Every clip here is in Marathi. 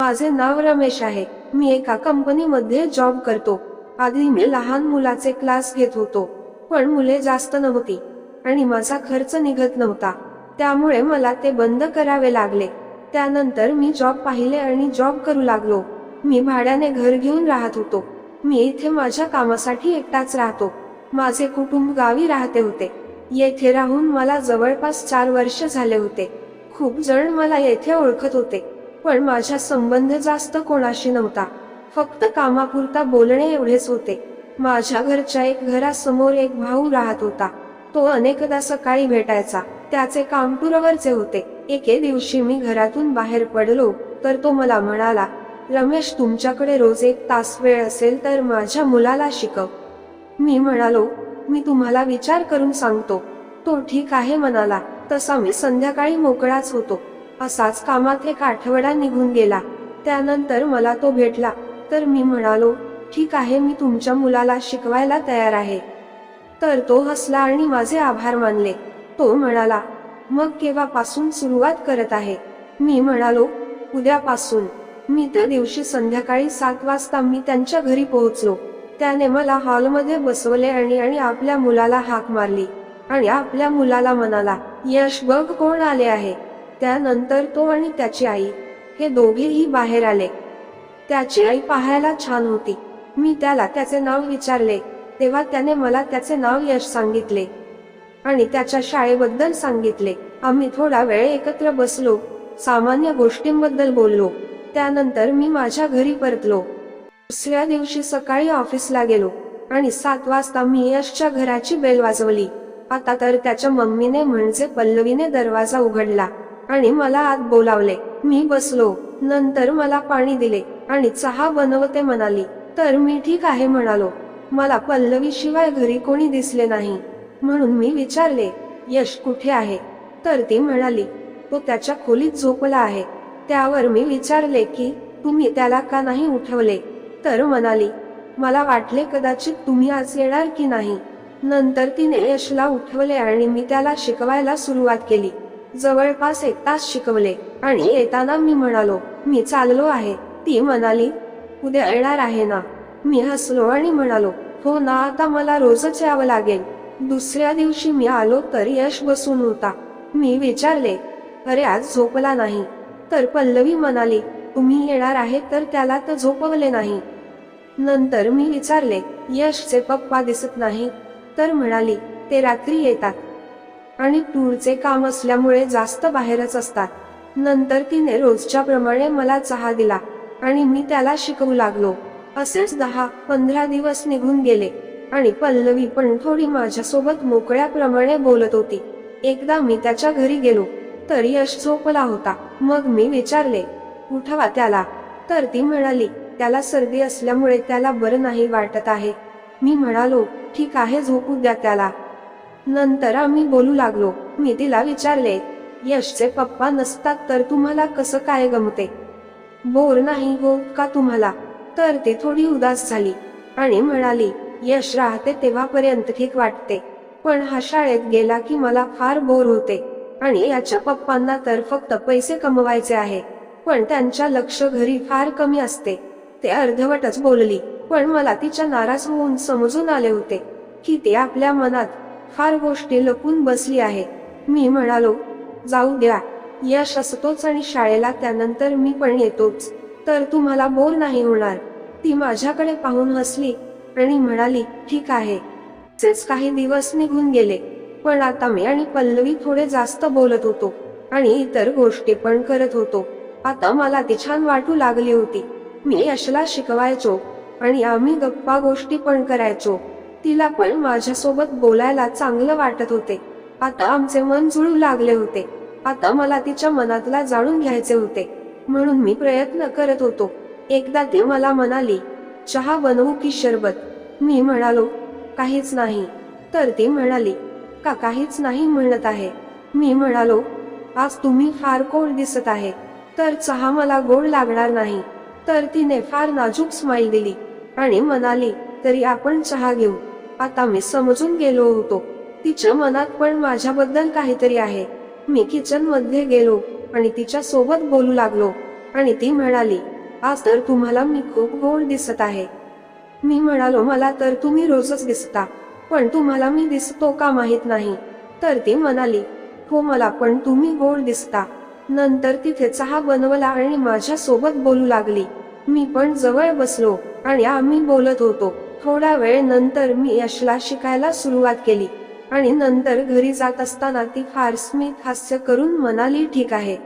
माझे नाव रमेश आहे. मी एका कंपनीमध्ये जॉब करतो. आधी मी लहान मुलाचे क्लास घेत होतो. पण मुले जास्त नव्हती. आणि माझा खर्च निघत नव्हता. त्यामुळे मला ते बंद करावे लागले. त्यानंतर मी जॉब पाहिले आणि जॉब करू लागलो. मी भाड्याने घर घेऊन राहत होतो. मी इथे माझ्या कामासाठी एकटाच राहतो. माझे कुटुंब गावी राहते होते. येथे राहून मला जवळपास चार वर्ष झाले होते. खूप जण मला येथे ओळखत होते. पण माझा संबंध जास्त कोणाशी नव्हता. फक्त कामापुरता बोलणे एवढेच होते. माझ्या घरच्या एक घरासमोर एक भाऊ राहत होता. तो अनेकदा सकाळी भेटायचा. त्याचे कामपूरवरचे होते. एके दिवशी मी घरातून बाहेर पडलो तर तो मला म्हणाला रमेश तुमच्याकडे रोज एक तास वेळ असेल तर माझ्या मुलाला शिकव. मी म्हणालो मी तुम्हाला विचार करून सांगतो. तो ठीक आहे म्हणाला. तसा मी संध्याकाळी मोकळाच होतो. असाच कामात एक आठवडा निघून गेला. त्यानंतर मला तो भेटला. तर मी म्हणालो ठीक आहे मी तुमच्या मुलाला शिकवायला तयार आहे. तर तो हसला आणि माझे आभार मानले. तो म्हणाला मग केव्हापासून सुरुवात करत आहे? मी म्हणालो उद्यापासून. मी त्या दिवशी संध्याकाळी सात वाजता मी त्यांच्या घरी पोहोचलो. त्याने मला हॉलमध्ये बसवले आणि आणि आपल्या मुलाला हाक मारली. आणि आपल्या मुलाला म्हणाला यश बघ कोण आले आहे. त्यानंतर तो आणि त्याची आई हे दोघेही बाहेर आले. त्याची आई पाहायला छान होती. मी त्याला त्याचे नाव विचारले तेव्हा त्याने मला त्याचे नाव यश सांगितले आणि त्याच्या शाळेबद्दल सांगितले. आम्ही थोडा वेळ एकत्र बसलो सामान्य गोष्टींबद्दल बोललो. त्यानंतर मी माझ्या घरी परतलो. दुसऱ्या दिवशी सकाळी ऑफिसला गेलो आणि सात वाजता मी यशच्या घराची बेल वाजवली. आता तर त्याच्या मम्मीने म्हणजे पल्लवीने दरवाजा उघडला. आणि मला आत बोलावले. मी बसलो. नंतर मला पाणी दिले आणि चहा बनवते म्हणाली. तर मी ठीक आहे म्हणालो. मला पल्लवी शिवाय घरी कोणी दिसले नाही. म्हणून मी विचारले यश कुठे आहे? तर ती म्हणाली तो त्याच्या खोलीत झोपला आहे. त्यावर मी विचारले की तुम्ही त्याला का नाही उठवले? तर म्हणाली मला वाटले कदाचित तुम्ही आज येणार की नाही. नंतर तिने यशला उठवले आणि मी त्याला शिकवायला सुरुवात केली. जवळपास एक तास शिकवले. आणि येताना मी म्हणालो मी चाललो आहे. ती म्हणाली उद्या येणार आहे ना. मी हसलो आणि म्हणालो हो ना आता मला रोजच यावं लागेल. दुसऱ्या दिवशी मी आलो तर यश बसून होता. मी विचारले अरे आज झोपला नाही? तर पल्लवी म्हणाली तुम्ही येणार आहे तर त्याला तर झोपवले नाही. नंतर मी विचारले यशचे पप्पा दिसत नाही? तर म्हणाली ते रात्री येतात. आणि टूरचे काम असल्यामुळे जास्त बाहेरच असतात. नंतर तिने रोजच्या प्रमाणे मला चहा दिला आणि मी त्याला शिकवू लागलो. असेच दहा पंधरा दिवस निघून गेले आणि पल्लवी पण थोडी माझ्यासोबत मोकळ्याप्रमाणे बोलत होती. एकदा मी त्याच्या घरी गेलो तर यश झोपला होता. मग मी विचारले उठवा त्याला. तर ती म्हणाली त्याला सर्दी असल्यामुळे त्याला बरं नाही वाटत आहे. मी म्हणालो ठीक आहे झोपू द्या त्याला. नंतर आम्ही बोलू लागलो. मी तिला विचारले यशचे पप्पा नसतात तर तुम्हाला कसं काय गमते? बोर नाही हो का तुम्हाला? तर ती थोडी उदास झाली आणि म्हणाली यश राहते तेव्हापर्यंत ठीक वाटते. पण हा शाळेत गेला की मला फार बोर होते. आणि याच्या पप्पांना तर फक्त पैसे कमवायचे आहे. पण त्यांच्या लक्ष घरी फार कमी असते. ते अर्धवटच बोलली पण मला तिच्या नाराज होऊन समजून आले होते की ते आपल्या मनात फार गोष्टी लपून बसली आहे. मी म्हणालो जाऊ द्या यश असतोच आणि शाळेला त्यानंतर मी पण येतोच. तर तुम्हाला बोर नाही होणार. ती माझ्याकडे पाहून हसली आणि म्हणाली ठीक आहे. तेच काही दिवस निघून गेले पण आता मी आणि पल्लवी थोडे जास्त बोलत होतो आणि इतर गोष्टी पण करत होतो. आता मला ती छान वाटू लागली होती. मी यशला शिकवायचो आणि आम्ही गप्पा गोष्टी पण करायचो. तिला पण माझ्यासोबत बोलायला चांगलं वाटत होते. आता आमचे मन जुळू लागले होते. आता मला तिच्या मनातला जाणून घ्यायचे होते. म्हणून मी प्रयत्न करत होतो. एकदा ती मला म्हणाली चहा बनवू की शरबत? मी म्हणालो काहीच नाही. तर ती म्हणाली का काहीच नाही म्हणत आहे? मी म्हणालो आज तुम्ही फार गोड दिसत आहे. तर चहा मला गोड लागणार नाही. तर तिने फार नाजूक स्माईल दिली आणि म्हणाली तरी आपण चहा घेऊ. आता मी समजून गेलो होतो. तिच्या मनात पण माझ्याबद्दल काहीतरी आहे. मी किचनमध्ये गेलो आणि तिच्या सोबत बोलू लागलो आणि ती म्हणाली आज तर तुम्हाला मी खूप गोड दिसत आहे. मी म्हणालो मला तर तुम्ही रोजच दिसता पण तुम्हाला मी दिसतो का माहीत नाही. तर ती म्हणाली हो मला पण तुम्ही गोड दिसता. नंतर तिथे चहा बनवला आणि माझ्या सोबत बोलू लागली. मी पण जवळ बसलो आणि आम्ही बोलत होतो. थोडा वेळ नंतर मी यशला शिकायला सुरुवात केली आणि नंतर घरी जात असताना ती फार स्मित हास्य करून म्हणाली ठीक आहे.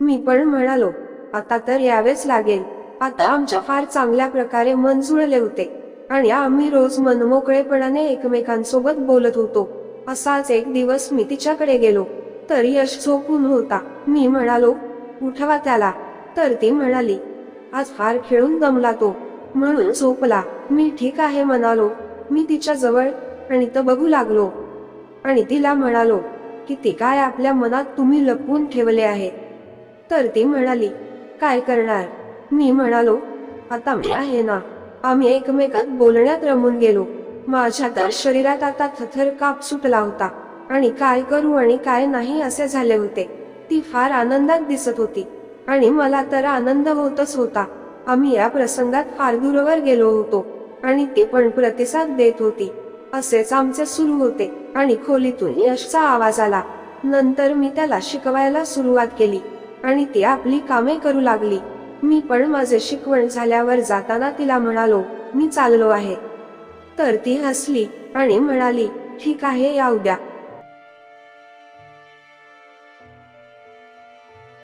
मी पण म्हणालो आता तर यावेच लागेल. आता आमच्या फार चांगल्या प्रकारे मन जुळले होते आणि आम्ही रोज मनमोकळेपणाने एकमेकांसोबत बोलत होतो. असाच एक दिवस मी तिच्याकडे गेलो. तर यश झोपून होता. मी म्हणालो उठवा त्याला. तर ती म्हणाली आज फार खेळून दमला तो. म्हणून झोपला. मी ठीक आहे म्हणालो. मी तिच्या जवळ आणि तर बघू लागलो. आणि तिला म्हणालो की ते काय आपल्या मनात तुम्ही लपवून ठेवले आहे तर ती म्हणाली काय करणार? मी म्हणालो आता मी आहे ना आम्ही एकमेकात बोलण्यात रमून गेलो. माझ्या तर शरीरात आता थथर काप सुटला होता आणि काय करू आणि काय नाही असे झाले होते. ती फार आनंदात दिसत होती आणि मला तर आनंद होतच होता. आम्ही या प्रसंगात फार दूरवर गेलो होतो आणि ती पण प्रतिसाद देत होती. असेच आमचे सुरू होते आणि खोलीतून यशचा आवाज आला. नंतर मी त्याला शिकवायला सुरुवात केली आणि ती आपली कामे करू लागली. मी पण माझे शिकवण झाल्यावर जाताना तिला म्हणालो मी चाललो आहे. तर ती हसली आणि म्हणाली ठीक आहे या उद्या